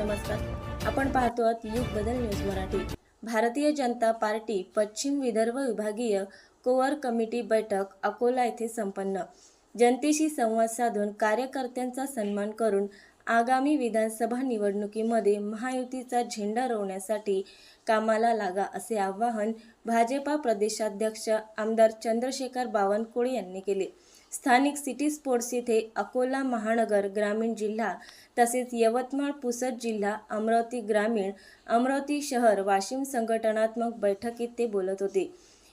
नमस्कार. आपण पाहतो आहोत युग बदल न्यूज मराठी. भारतीय जनता पार्टी पश्चिम विदर्भ विभागीय कोअर कमिटी बैठक अकोला येथे संपन्न. जनतेशी संवाद साधून कार्यकर्त्यांचा सन्मान करून आगामी विधानसभा निवडणुकीमध्ये महायुतीचा झेंडा रोवण्यासाठी कामाला लागा असे आवाहन भाजपा प्रदेशाध्यक्ष आमदार चंद्रशेखर बावनकुळे यांनी केले. स्थानिक सिटी स्पोर्ट्स येथे अकोला महानगर ग्रामीण जिल्हा तसेच यवतमाळ पुसद जिल्हा अमरावती ग्रामीण अमरावती शहर वाशिम संघटनात्मक बैठकीत ते बोलत होते.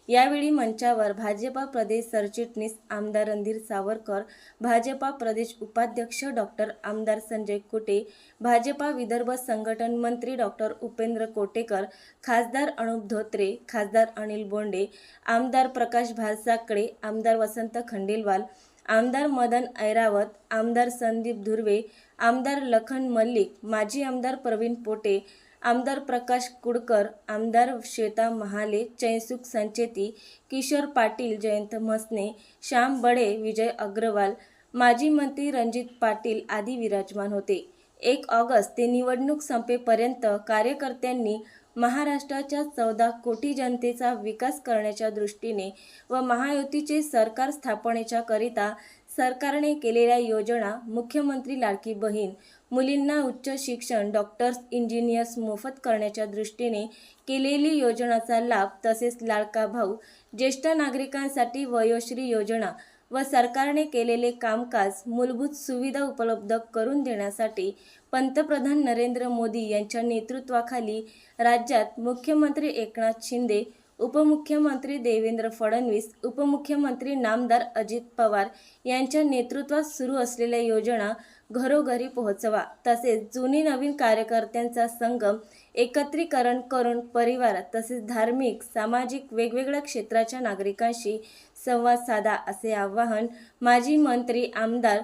यावेळी मंचावर भाजपा प्रदेश सरचिटणीस आमदार रणधीर सावरकर भाजपा प्रदेश उपाध्यक्ष डॉक्टर आमदार संजय कुटे भाजपा विदर्भ संघटन मंत्री डॉक्टर उपेंद्र कोटेकर खासदार अनुप धोत्रे खासदार अनिल बोंडे आमदार प्रकाश भारसाकडे आमदार वसंत खंडेलवाल आमदार मदन ऐरावत आमदार संदीप धुर्वे आमदार लखन मल्लिक माजी आमदार प्रवीण पोटे आमदार प्रकाश कुडकर आमदार श्वेता महाले चैनसुख संचेती किशोर पाटील जयंत म्हसने श्याम बडे विजय अग्रवाल माजी मंत्री रणजित पाटील आदी विराजमान होते. एक ऑगस्ट ते निवडणूक संपेपर्यंत कार्यकर्त्यांनी महाराष्ट्राच्या चौदा कोटी जनतेचा विकास करण्याच्या दृष्टीने व महायुतीचे सरकार स्थापनेच्या करिता सरकारने केलेल्या योजना मुख्यमंत्री लाडकी बहीण मुलींना उच्च शिक्षण डॉक्टर्स इंजिनियर्स मोफत करण्याच्या दृष्टीने केलेली योजनाचा लाभ तसेच लाडका भाऊ ज्येष्ठ नागरिकांसाठी वयोश्री योजना व सरकारने केलेले कामकाज मूलभूत सुविधा उपलब्ध करून देण्यासाठी पंतप्रधान नरेंद्र मोदी यांच्या नेतृत्वाखाली राज्यात मुख्यमंत्री एकनाथ शिंदे उपमुख्यमंत्री देवेंद्र फडणवीस उपमुख्यमंत्री नामदार अजित पवार यांच्या नेतृत्वात सुरू असलेल्या योजना घरोघरी पोहोचवा. तसेच जुनी नवीन कार्यकर्त्यांचा संगम एकत्रीकरण करून परिवारात तसेच धार्मिक सामाजिक वेगवेगळ्या क्षेत्राच्या नागरिकांशी संवाद साधा असे आवाहन माजी मंत्री आमदार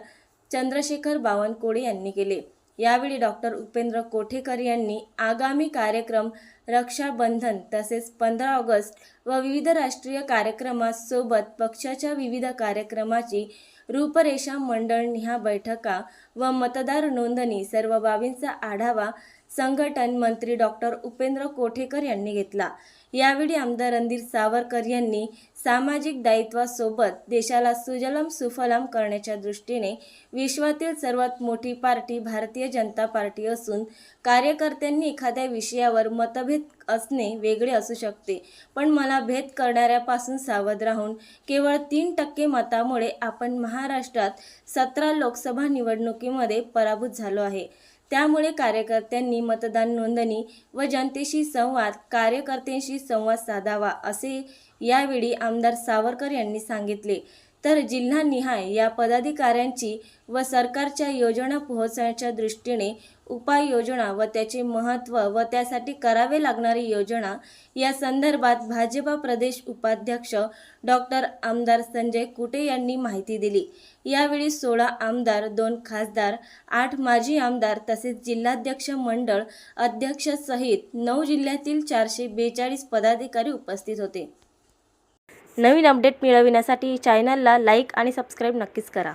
चंद्रशेखर बावनकुळे यांनी केले. यावेळी डॉक्टर उपेंद्र कोठेकर यांनी आगामी कार्यक्रम रक्षाबंधन तसेच पंधरा ऑगस्ट व विविध राष्ट्रीय कार्यक्रमासोबत पक्षाच्या विविध कार्यक्रमाची रूपरेषा मंडळ ह्या बैठका व मतदार नोंदणी सर्व बाबींचा आढावा संघटन मंत्री डॉक्टर उपेंद्र कोठेकर यांनी घेतला. यावेळी आमदार रणधीर सावरकर यांनी सामाजिक दायित्वासोबत देशाला सुजलम सुफलाम करण्याच्या दृष्टीने विश्वातील सर्वात मोठी पार्टी भारतीय जनता पार्टी असून कार्यकर्त्यांनी एखाद्या विषयावर मतभेद असणे वेगळे असू शकते. पण मला भेद करणाऱ्यापासून सावध राहून केवळ तीन टक्के मतामुळे आपण महाराष्ट्रात सतरा लोकसभा निवडणुकीमध्ये पराभूत झालो आहे. त्यामुळे कार्यकर्त्यांनी मतदान नोंदणी व जनतेशी संवाद कार्यकर्त्यांशी संवाद साधावा असे यावेळी आमदार सावरकर यांनी सांगितले. तर जिल्हानिहाय या पदाधिकाऱ्यांची व सरकारच्या योजना पोहोचण्याच्या दृष्टीने उपाययोजना व त्याचे महत्त्व व त्यासाठी करावे लागणारी योजना या संदर्भात भाजपा प्रदेश उपाध्यक्ष डॉक्टर आमदार संजय कुटे यांनी माहिती दिली. यावेळी सोळा आमदार दोन खासदार आठ माजी आमदार तसेच जिल्हाध्यक्ष मंडळ अध्यक्ष सहित नऊ जिल्ह्यातील चारशे बेचाळीस पदाधिकारी उपस्थित होते. नवीन अपडेट मिळविण्यासाठी चॅनलला लाईक आणि सबस्क्राईब नक्कीच करा.